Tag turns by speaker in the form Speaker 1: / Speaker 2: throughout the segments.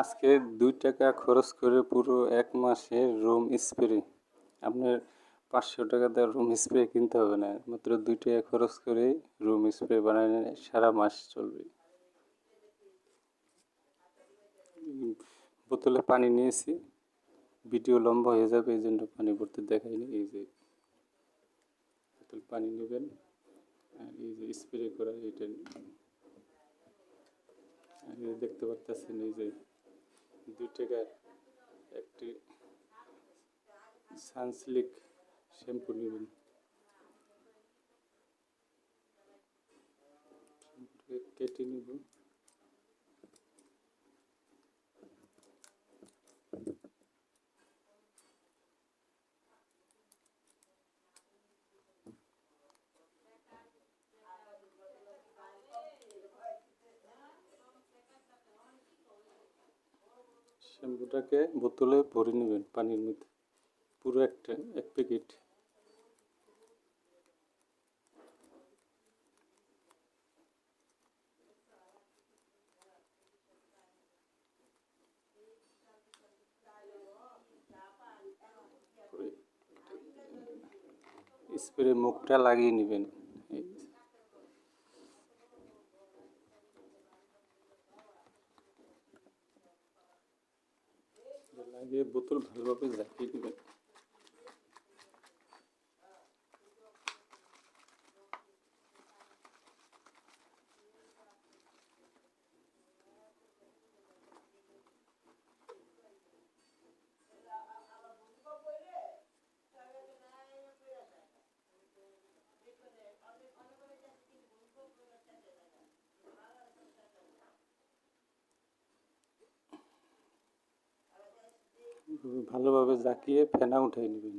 Speaker 1: আজকে দুই টাকা খরচ করে পুরো এক মাসে রুম স্প্রে আপনার পাঁচশো টাকা দিয়ে রুম স্প্রে কিনতে হবে না, মাত্র দুই টাকা খরচ করে রুম স্প্রে বানালে সারা মাস চলবে। বোতলে পানি নিয়েছি, ভিডিও লম্বা হয়ে যাবে, এই জন্য পানি ভরতে দেখাইনি এই যে বোতল পানি নেবেন, আর এই যে স্প্রে করা এটা আর দেখতে পারতেছেন, এই যে দুই টাকার একটি সানসিল্ক শ্যাম্পু নেবেন। কেটে নেব। শ্যাম্পুটাকে বোতলে ভরে নেবেন পানির মধ্যে। পুরো একটা এক প্যাকেট। স্প্রে মুখটা লাগিয়ে নেবেন। লাগিয়ে বোতল ভালোভাবে ঝাঁকিয়ে দেবেন। ভালোভাবে জাকিয়ে ফেনা উঠাই নেবেন।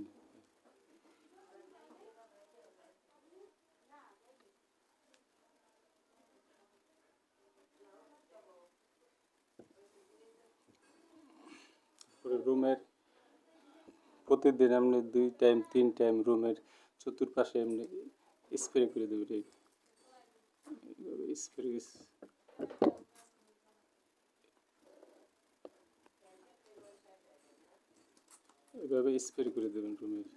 Speaker 1: রুমের প্রতিদিন আপনি দুই টাইম, তিন টাইম রুমের চতুর্পাশে এমনি স্প্রে করে দেবেন স্প্রে এভাবে স্প্রে করে দেবেন রুমের।